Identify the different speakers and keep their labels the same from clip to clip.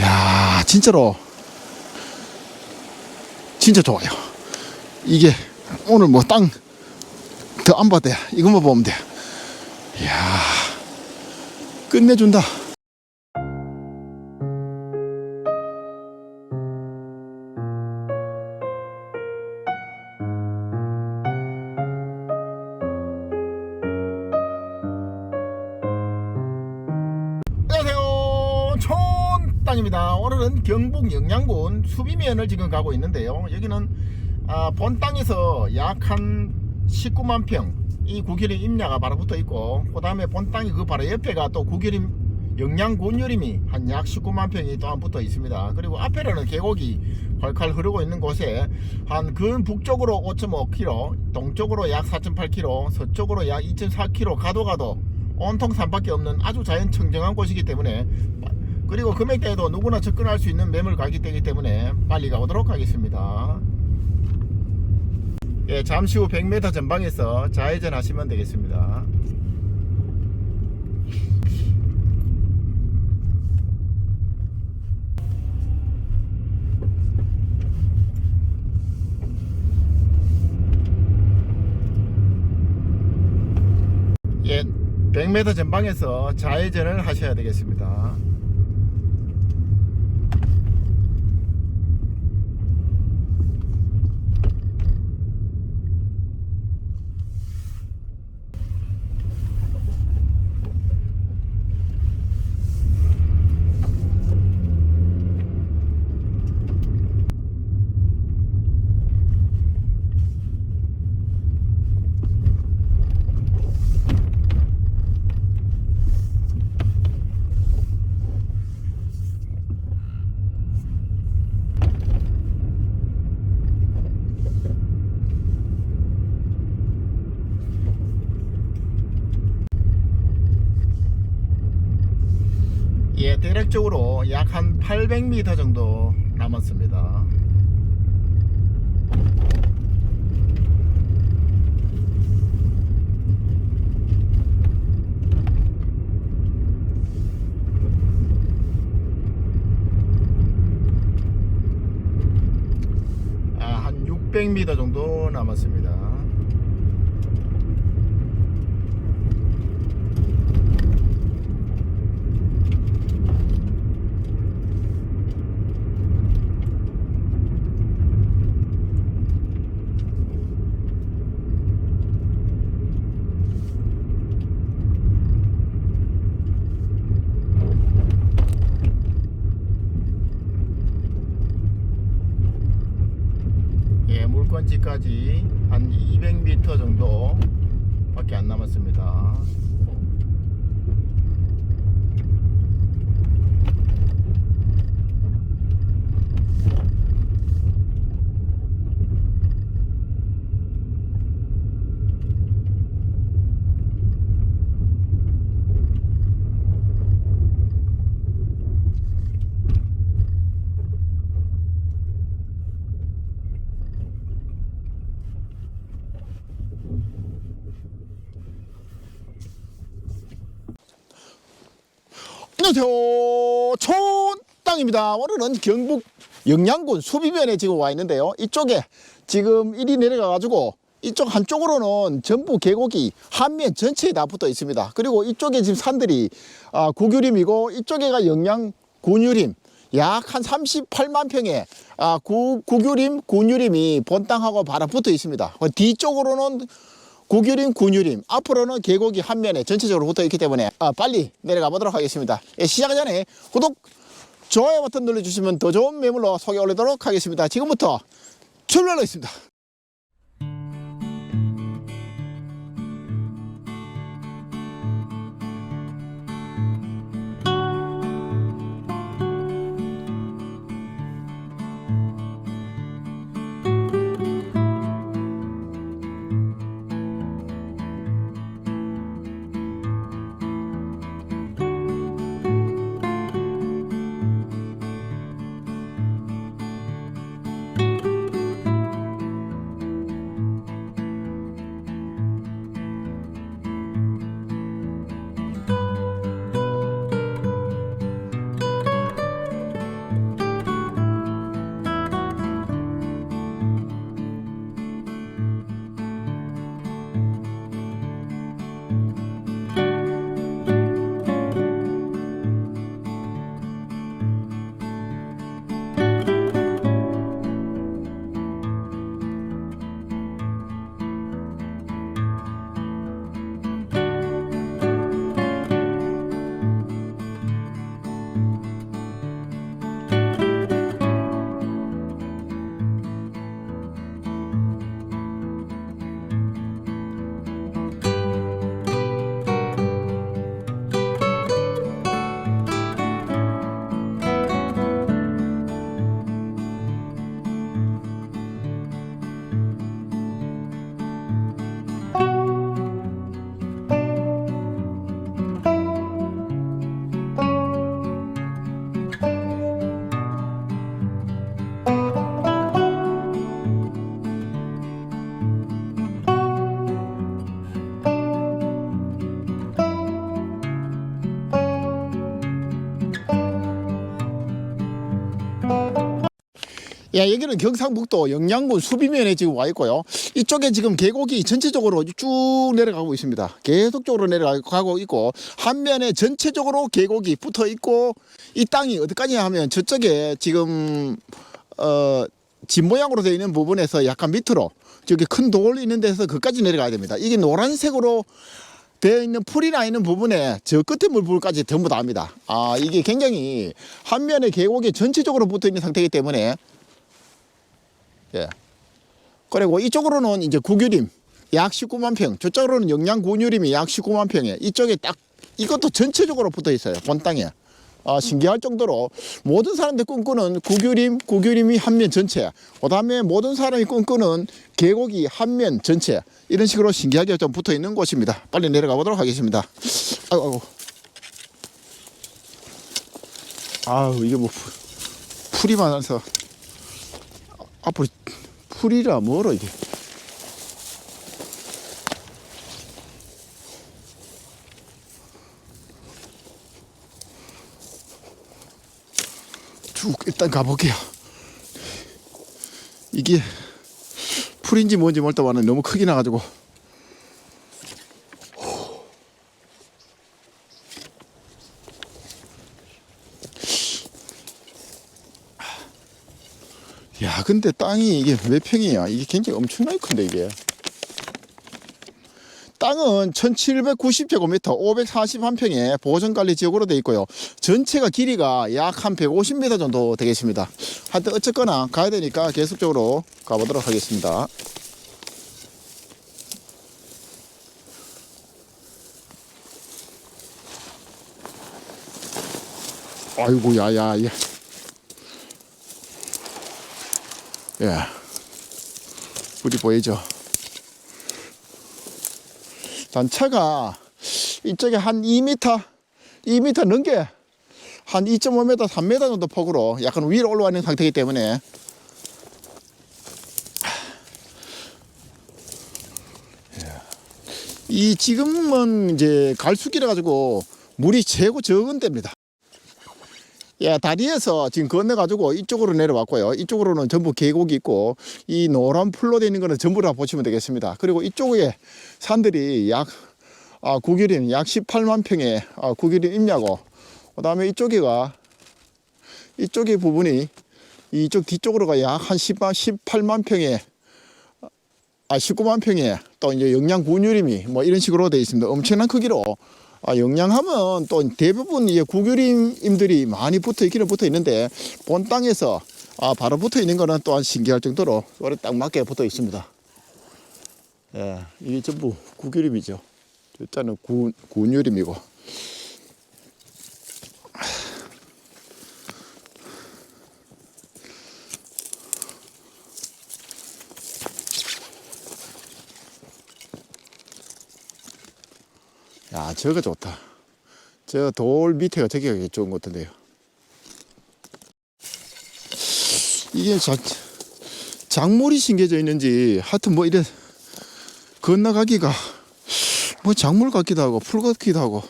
Speaker 1: 야 진짜로 진짜 좋아요. 이게 오늘 뭐 땅 더 안 봐도 돼. 이것만 보면 돼. 이야 끝내준다. 수비면을 지금 가고 있는데요. 여기는 아, 본 땅에서 약 한 19만 평, 이 구기림 임야가 바로 붙어 있고, 그 다음에 본 땅이 그 바로 옆에가 또 구기림 영양 곤유림이 한 약 19만 평이 또한 붙어 있습니다. 그리고 앞에는 계곡이 콸콸 흐르고 있는 곳에 한 근 북쪽으로 5.5km, 동쪽으로 약 4.8km, 서쪽으로 약 2.4km 가도 가도 온통 산밖에 없는 아주 자연 청정한 곳이기 때문에 그리고 금액대에도 누구나 접근할 수 있는 매물 가격대이기 때문에 빨리 가보도록 하겠습니다. 예, 잠시 후 100m 전방에서 좌회전 하시면 되겠습니다. 예, 100m 전방에서 좌회전을 하셔야 되겠습니다. 예, 대략적으로 약 한 800m 정도 남았습니다. 아, 한 600m 정도 남았습니다. 예, 물건지까지 한 200m 정도 밖에 안 남았습니다. 안녕하세요. 촌땅입니다. 오늘은 경북 영양군 수비면에 지금 와 있는데요. 이쪽에 지금 일이 내려가 가지고 이쪽 한쪽으로는 전부 계곡이 한면 전체에 다 붙어 있습니다. 그리고 이쪽에 지금 산들이 아, 구규림이고 이쪽에가 영양 곤유림 약 한 38만 평의 아, 구, 구규림 곤유림이 본 땅하고 바로 붙어 있습니다. 그 뒤쪽으로는 구규림, 군유림 앞으로는 계곡이 한 면에 전체적으로 붙어 있기 때문에 아, 빨리 내려가 보도록 하겠습니다. 예, 시작 전에 구독, 좋아요 버튼 눌러주시면 더 좋은 매물로 소개 올리도록 하겠습니다. 지금부터 출발하겠습니다. 야, 여기는 경상북도 영양군 수비면에 지금 와 있고요. 이쪽에 지금 계곡이 전체적으로 쭉 내려가고 있습니다. 계속적으로 내려가고 있고 한 면에 전체적으로 계곡이 붙어 있고 이 땅이 어디까지 하면 저쪽에 지금 어, 집 모양으로 되어 있는 부분에서 약간 밑으로 저기 큰 돌 있는 데서 그까지 내려가야 됩니다. 이게 노란색으로 되어 있는 풀이 나 있는 부분에 저 끝에 물불까지 전부 다 합니다. 아, 이게 굉장히 한 면에 계곡이 전체적으로 붙어 있는 상태이기 때문에 예. 그리고 이쪽으로는 이제 구규림 약 19만 평, 저쪽으로는 영양 구유림이 약 19만 평에 이쪽에 딱 이것도 전체적으로 붙어 있어요. 본 땅에. 아, 신기할 정도로 모든 사람들이 꿈꾸는 구규림, 구규림이 한 면 전체. 그 다음에 모든 사람이 꿈꾸는 계곡이 한 면 전체. 이런 식으로 신기하게 좀 붙어 있는 곳입니다. 빨리 내려가 보도록 하겠습니다. 아이고, 아이고. 아우, 이게 뭐 풀- 풀이 많아서 앞으로 풀이라 뭐로 이게. 쭉 일단 가볼게요. 이게 풀인지 뭔지 몰라봐는 너무 크게 나가지고. 야, 근데 땅이 이게 몇 평이야? 이게 굉장히 엄청나게 큰데 이게. 땅은 1790제곱미터 541평에 보존관리 지역으로 되어 있고요. 전체가 길이가 약 한 150m 정도 되겠습니다. 하여튼 어쨌거나 가야 되니까 계속적으로 가보도록 하겠습니다. 아이고 야야 야. 예. 우리 보이죠? 단차가 이쪽에 한 2m, 2m 넘게 한 2.5m, 3m 정도 폭으로 약간 위로 올라와 있는 상태이기 때문에 이 지금은 이제 갈수기라 가지고 물이 최고 적은 때입니다. 예, 다리에서 지금 건너가지고 이쪽으로 내려왔고요. 이쪽으로는 전부 계곡이 있고 이 노란 풀로 되어 있는 거는 전부 다 보시면 되겠습니다. 그리고 이쪽에 산들이 약 아, 구길인 약 18만 평의 아, 구길인 임야고 그 다음에 이쪽에가 이쪽의 부분이 이쪽 뒤쪽으로가 약 한 10만 18만 평의 아 19만 평의 또 이제 영양 분유림이 뭐 이런 식으로 되어 있습니다. 엄청난 크기로 아, 영양하면 또 대부분 이제 구교림임들이 많이 붙어 있기는 붙어 있는데 본 땅에서 아, 바로 붙어 있는 거는 또한 신기할 정도로 오래 딱 맞게 붙어 있습니다. 예, 이게 전부 구교림이죠. 저자는 구, 군유림이고. 야, 저거 좋다. 저 돌 밑에가 되게 좋은 것 같은데요. 이게 자, 작물이 심겨져 있는지 하여튼 뭐 이래 건너가기가 뭐 작물 같기도 하고 풀 같기도 하고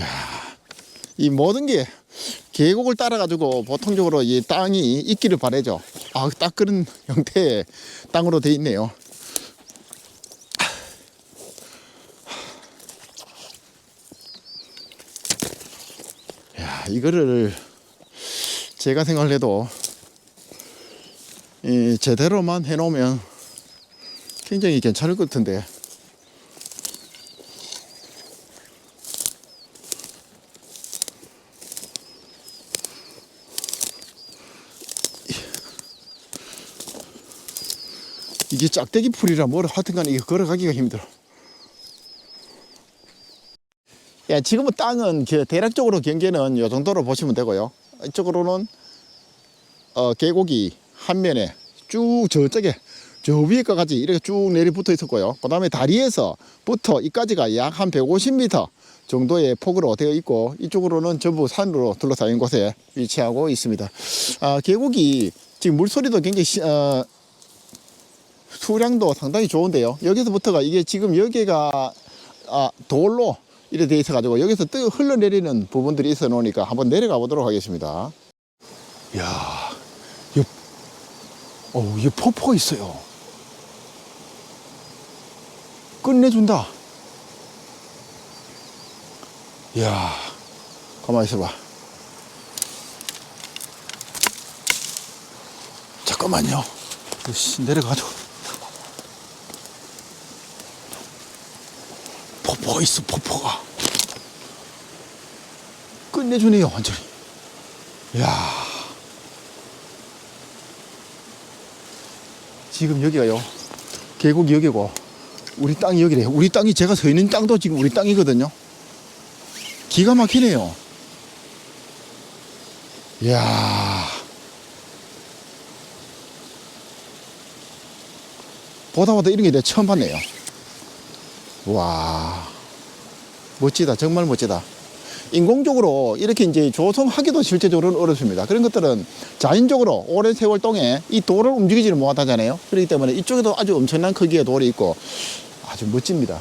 Speaker 1: 야, 이 모든 게 계곡을 따라 가지고 보통적으로 이 땅이 있기를 바래죠. 아, 딱 그런 형태의 땅으로 돼 있네요. 야, 이거를 제가 생각해도 이 제대로만 해놓으면 굉장히 괜찮을 것 같은데. 이게 짝대기 풀이라 뭐라 하여튼간 이게 걸어가기가 힘들어. 야, 지금은 땅은 그 대략적으로 경계는 이 정도로 보시면 되고요. 이쪽으로는 어, 계곡이 한 면에 쭉 저쪽에 저 위에까지 이렇게 쭉 내리 붙어 있었고요. 그 다음에 다리에서 부터 이까지가 약 한 150m 정도의 폭으로 되어 있고 이쪽으로는 전부 산으로 둘러싸인 곳에 위치하고 있습니다. 아, 계곡이 지금 물소리도 굉장히 시, 어, 수량도 상당히 좋은데요. 여기서부터가 이게 지금 여기가 아, 돌로 이래 돼 있어 가지고 여기서 뜨 흘러내리는 부분들이 있어 놓으니까 한번 내려가 보도록 하겠습니다. 야, 이, 어, 이 폭포가 있어요. 끝내준다. 야, 가만히 있어봐. 잠깐만요. 씨, 내려가죠. 있어, 폭포가. 끝내주네요, 완전히. 야 지금 여기가요. 계곡이 여기고, 우리 땅이 여기래요. 우리 땅이 제가 서 있는 땅도 지금 우리 땅이거든요. 기가 막히네요. 이야. 보다 보다 이런 게 내가 처음 봤네요. 와. 멋지다. 정말 멋지다. 인공적으로 이렇게 이제 조성하기도 실제적으로는 어렵습니다. 그런 것들은 자연적으로 오랜 세월 동안 이 돌을 움직이지를 못하잖아요. 그렇기 때문에 이쪽에도 아주 엄청난 크기의 돌이 있고 아주 멋집니다.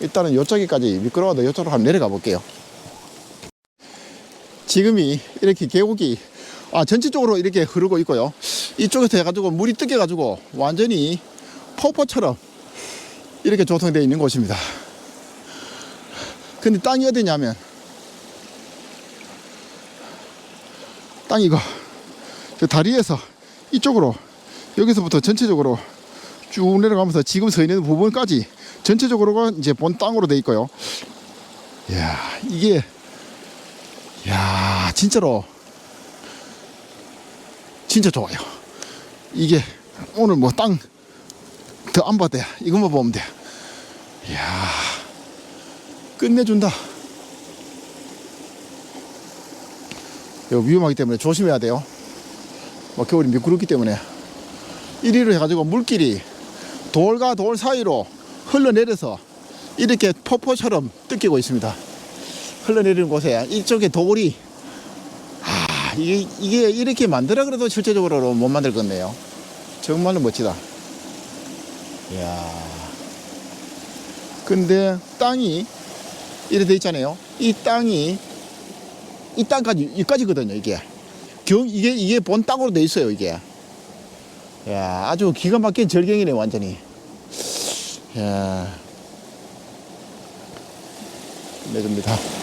Speaker 1: 일단은 이쪽에까지 미끄러워도 이쪽으로 한번 내려가 볼게요. 지금이 이렇게 계곡이 아, 전체적으로 이렇게 흐르고 있고요. 이쪽에서 해가지고 물이 뜯겨가지고 완전히 폭포처럼 이렇게 조성되어 있는 곳입니다. 근데 땅이 어디냐면 땅이 이거 저 다리에서 이쪽으로 여기서부터 전체적으로 쭉 내려가면서 지금 서 있는 부분까지 전체적으로가 이제 본 땅으로 돼 있고요. 이야 이게 야 진짜로 진짜 좋아요. 이게 오늘 뭐 땅 더 안 봐도 돼. 이것만 보면 돼. 이야 끝내준다. 이거 위험하기 때문에 조심해야 돼요. 뭐 겨울이 미끄럽기 때문에 이리로 해가지고 물길이 돌과 돌 사이로 흘러내려서 이렇게 폭포처럼 뜯기고 있습니다. 흘러내리는 곳에 이쪽에 돌이 아 이게 이게 이렇게 만들어 그래도 실제적으로 못 만들 건네요. 정말로 멋지다. 이야. 근데 땅이 이래 돼 있잖아요. 이 땅이 이 땅까지 여기까지거든요. 이게 경 이게 이게 본 땅으로 돼 있어요. 이게. 야 아주 기가 막힌 절경이네 완전히. 야. 내줍니다.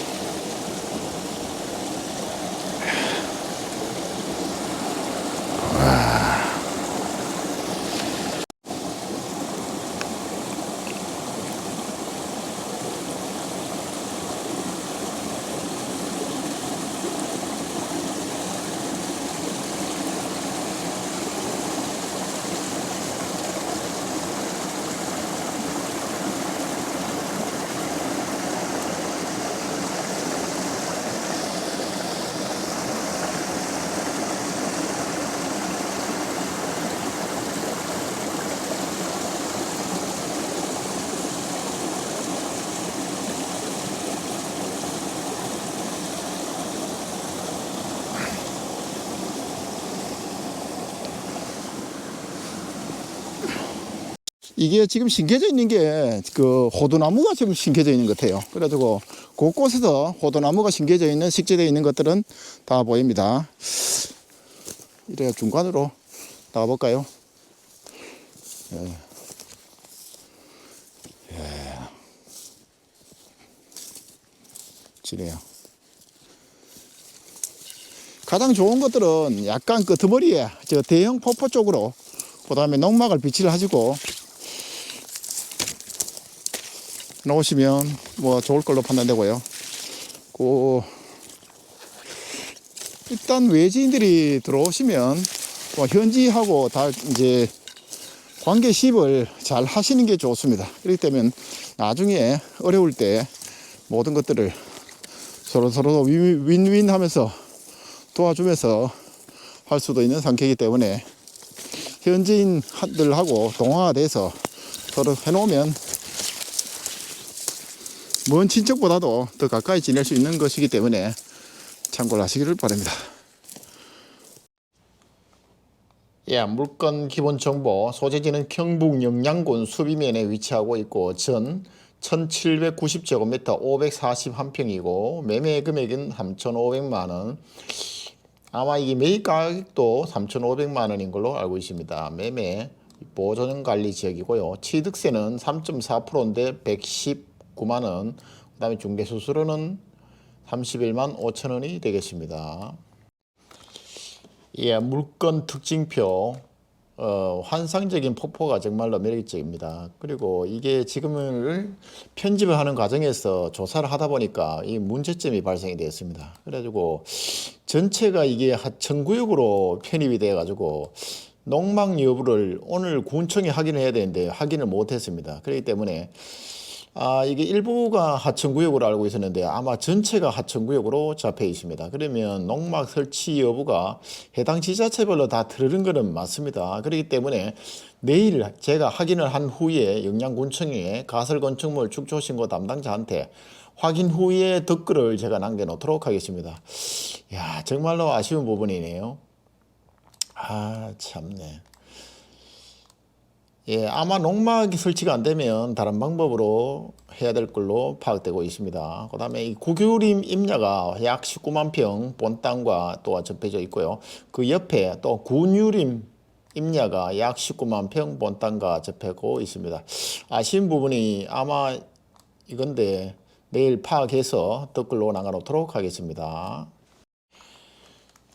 Speaker 1: 이게 지금 심겨져 있는 게 그 호두나무가 지금 심겨져 있는 것 같아요. 그래가지고 곳곳에서 호두나무가 심겨져 있는 식재되어 있는 것들은 다 보입니다. 이래야 중간으로 나가볼까요? 예. 예. 지네요. 가장 좋은 것들은 약간 그 드머리에 저 대형 폭포 쪽으로 그 다음에 농막을 비치를 하시고 놓으시면 뭐 좋을 걸로 판단되고요. 그 일단 외지인들이 들어오시면 뭐 현지하고 다 이제 관계 시입을 잘 하시는 게 좋습니다. 그렇기 때문에 나중에 어려울 때 모든 것들을 서로 서로 윈윈 하면서 도와주면서 할 수도 있는 상태이기 때문에 현지인들하고 동화돼서 서로 해놓으면 먼 친척보다도 더 가까이 지낼 수 있는 것이기 때문에 참고를 하시기를 바랍니다. 예, 물건 기본 정보 소재지는 경북 영양군 수비면에 위치하고 있고 전 1790제곱미터 541평이고 매매 금액은 3,500만 원. 아마 이게 매입 가격도 3,500만 원인 걸로 알고 있습니다. 매매 보존 관리 지역이고요. 취득세는 3.4%인데 119만 원. 그 다음에 중개 수수료는 31만 5천 원이 되겠습니다. 예, 물건 특징표 어, 환상적인 폭포가 정말로 매력적입니다. 그리고 이게 지금을 편집을 하는 과정에서 조사를 하다 보니까 이 문제점이 발생이 되었습니다. 그래가지고 전체가 이게 하천구역으로 편입이 돼가지고 농막 여부를 오늘 군청이 확인을 해야 되는데 확인을 못했습니다. 그렇기 때문에 아, 이게 일부가 하천구역으로 알고 있었는데 아마 전체가 하천구역으로 잡혀 있습니다. 그러면 농막 설치 여부가 해당 지자체별로 다 들은 거는 맞습니다. 그렇기 때문에 내일 제가 확인을 한 후에 영양군청에 가설건축물 축조신고 담당자한테 확인 후에 댓글을 제가 남겨놓도록 하겠습니다. 야, 정말로 아쉬운 부분이네요. 아, 참네. 예, 아마 농막이 설치가 안 되면 다른 방법으로 해야 될 걸로 파악되고 있습니다. 그 다음에 이 구교림 임야가 약 19만 평 본 땅과 또 접해져 있고요. 그 옆에 또 군유림 임야가 약 19만 평 본 땅과 접하고 있습니다. 아쉬운 부분이 아마 이건데 내일 파악해서 댓글로 남겨놓도록 하겠습니다.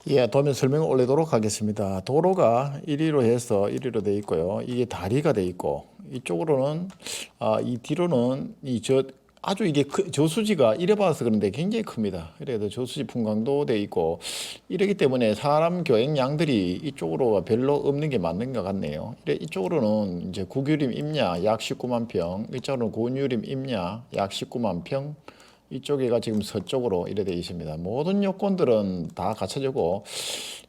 Speaker 1: 예, 도면 설명을 올리도록 하겠습니다. 도로가 1위로 해서 1위로 되어 있고요. 이게 다리가 되어 있고 이쪽으로는 아, 이 뒤로는 이 저 아주 이게 크, 저수지가 이래 봐서 그런데 굉장히 큽니다. 그래도 저수지 풍광도 돼 있고 이러기 때문에 사람 교행량들이 이쪽으로 별로 없는 게 맞는 것 같네요. 이래 이쪽으로는 이제 구규림 임야 약 19만 평, 이쪽으로는 고유림 임야 약 19만 평, 이쪽에가 지금 서쪽으로 이래 되어 있습니다. 모든 요건들은 다 갖춰지고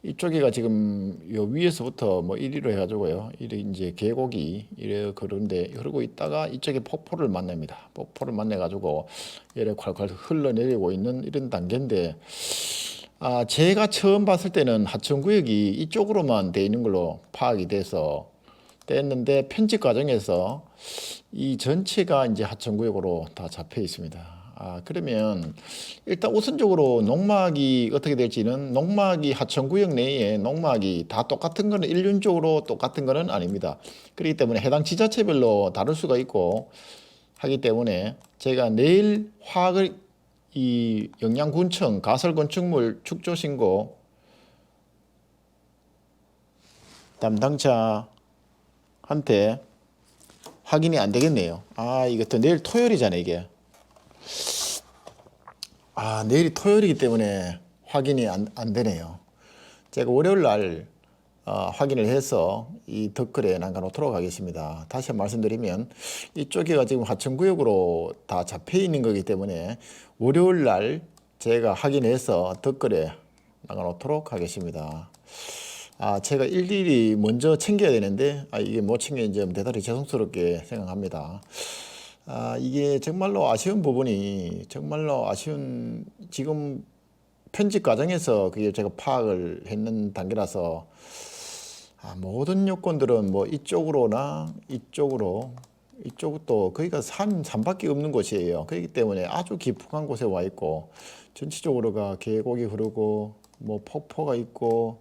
Speaker 1: 이쪽에가 지금 요 위에서부터 뭐 1위로 해가지고요. 이래 이제 계곡이 이래 그런데 흐르고 있다가 이쪽에 폭포를 만납니다. 폭포를 만나가지고 이래 콸콸 흘러내리고 있는 이런 단계인데 아 제가 처음 봤을 때는 하천구역이 이쪽으로만 돼 있는 걸로 파악이 돼서 됐는데 편집 과정에서 이 전체가 이제 하천구역으로 다 잡혀 있습니다. 아, 그러면 일단 우선적으로 농막이 어떻게 될지는 농막이 하천구역 내에 농막이 다 똑같은 거는 일륜적으로 똑같은 거는 아닙니다. 그렇기 때문에 해당 지자체별로 다를 수가 있고 하기 때문에 제가 내일 화학을 이 영양군청 가설건축물 축조신고 담당자한테 확인이 안 되겠네요. 아, 이것도 내일 토요일이잖아요, 이게. 아, 내일이 토요일이기 때문에 확인이 안, 안 되네요. 제가 월요일 날 어, 확인을 해서 이 댓글에 남겨놓도록 하겠습니다. 다시 한번 말씀드리면 이쪽에가 지금 하천구역으로 다 잡혀 있는 거기 때문에 월요일 날 제가 확인해서 댓글에 남겨놓도록 하겠습니다. 아, 제가 일일이 먼저 챙겨야 되는데 아, 이게 못 챙긴 점 대단히 죄송스럽게 생각합니다. 아, 이게 정말로 아쉬운 부분이 정말로 아쉬운 지금 편집 과정에서 그게 제가 파악을 했는 단계라서 아, 모든 요건들은 뭐 이쪽으로나 이쪽으로 이쪽도 거기가 산 산밖에 없는 곳이에요. 그렇기 때문에 아주 깊숙한 곳에 와 있고 전체적으로가 계곡이 흐르고 뭐 폭포가 있고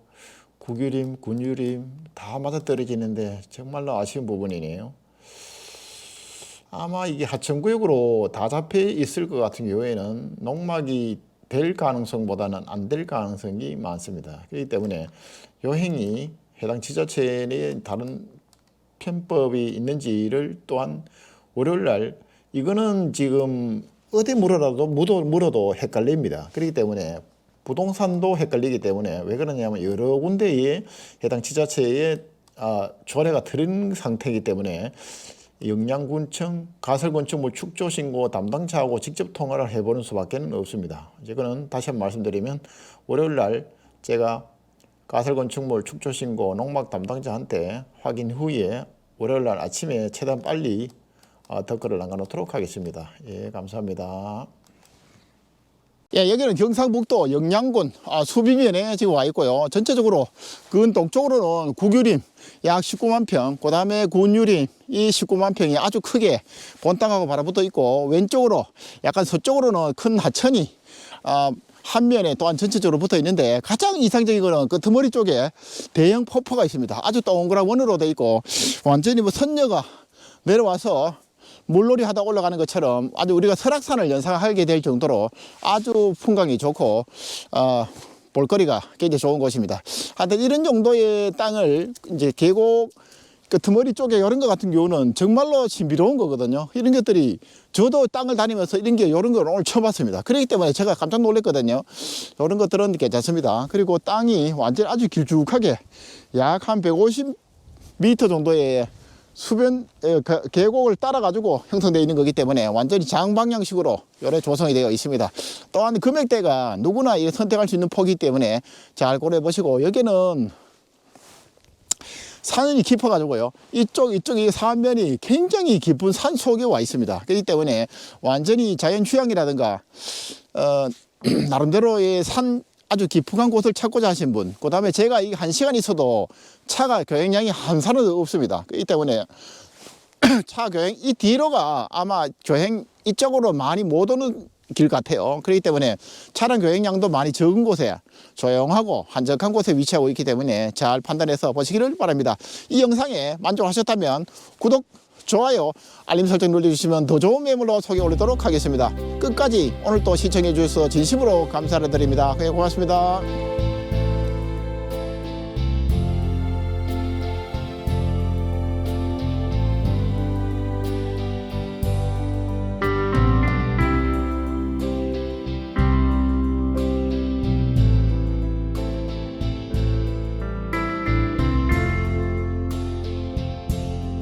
Speaker 1: 구규림, 군유림 다 맞아떨어지는데 정말로 아쉬운 부분이네요. 아마 이게 하천구역으로 다 잡혀 있을 것 같은 경우에는 농막이 될 가능성보다는 안 될 가능성이 많습니다. 그렇기 때문에 요행이 해당 지자체의 다른 편법이 있는지를 또한 월요일 날 이거는 지금 어디 물어라도 물어, 물어도 헷갈립니다. 그렇기 때문에 부동산도 헷갈리기 때문에 왜 그러냐면 여러 군데에 해당 지자체의 아, 조례가 들은 상태이기 때문에 영양군청, 가설군청 뭐 축조신고 담당자하고 직접 통화를 해보는 수밖에 없습니다. 이거는 다시 한번 말씀드리면 월요일 날 제가 가설건축물 축조신고 농막 담당자한테 확인 후에 월요일 날 아침에 최대한 빨리 어, 댓글을 남겨놓도록 하겠습니다. 예, 감사합니다. 예, 여기는 경상북도 영양군 아, 수비면에 지금 와 있고요. 전체적으로 그 동쪽으로는 구규림 약 19만 평, 그 다음에 군유림 이 19만 평이 아주 크게 본 땅하고 바라붙어 있고 왼쪽으로 약간 서쪽으로는 큰 하천이 아, 한 면에 또한 전체적으로 붙어 있는데 가장 이상적인 거는 그 드머리 쪽에 대형 폭포가 있습니다. 아주 동그란 원으로 돼 있고 완전히 뭐 선녀가 내려와서 물놀이 하다 올라가는 것처럼 아주 우리가 설악산을 연상하게 될 정도로 아주 풍광이 좋고 어, 볼거리가 굉장히 좋은 곳입니다. 하여튼 이런 정도의 땅을 이제 계곡 그 드머리 쪽에 이런 것 같은 경우는 정말로 신비로운 거거든요. 이런 것들이 저도 땅을 다니면서 이런 게 이런 걸 오늘 처음 봤습니다. 그렇기 때문에 제가 깜짝 놀랐거든요. 이런 것들은 괜찮습니다. 그리고 땅이 완전 아주 길쭉하게 약 한 150m 정도의 수변 계곡을 따라 가지고 형성되어 있는 거기 때문에 완전히 장방향식으로 요래 조성이 되어 있습니다. 또한 금액대가 누구나 이 선택할 수 있는 폭이기 때문에 잘 고려해 보시고 여기는 산이 깊어 가지고요. 이쪽 이쪽 이 사면이 굉장히 깊은 산 속에 와 있습니다. 그렇기 때문에 완전히 자연 휴양이라든가 어 나름대로의 산 아주 깊은 곳을 찾고자 하신 분, 그 다음에 제가 이 한 시간 있어도 차가 교행량이 한 산은 없습니다. 그렇기 때문에 차 교행 이 뒤로가 아마 교행 이쪽으로 많이 못 오는 길 같아요. 그렇기 때문에 차량 교행량도 많이 적은 곳에 조용하고 한적한 곳에 위치하고 있기 때문에 잘 판단해서 보시기를 바랍니다. 이 영상에 만족하셨다면 구독, 좋아요, 알림 설정 눌러주시면 더 좋은 매물로 소개 올리도록 하겠습니다. 끝까지 오늘 또 시청해 주셔서 진심으로 감사를 드립니다. 네, 고맙습니다.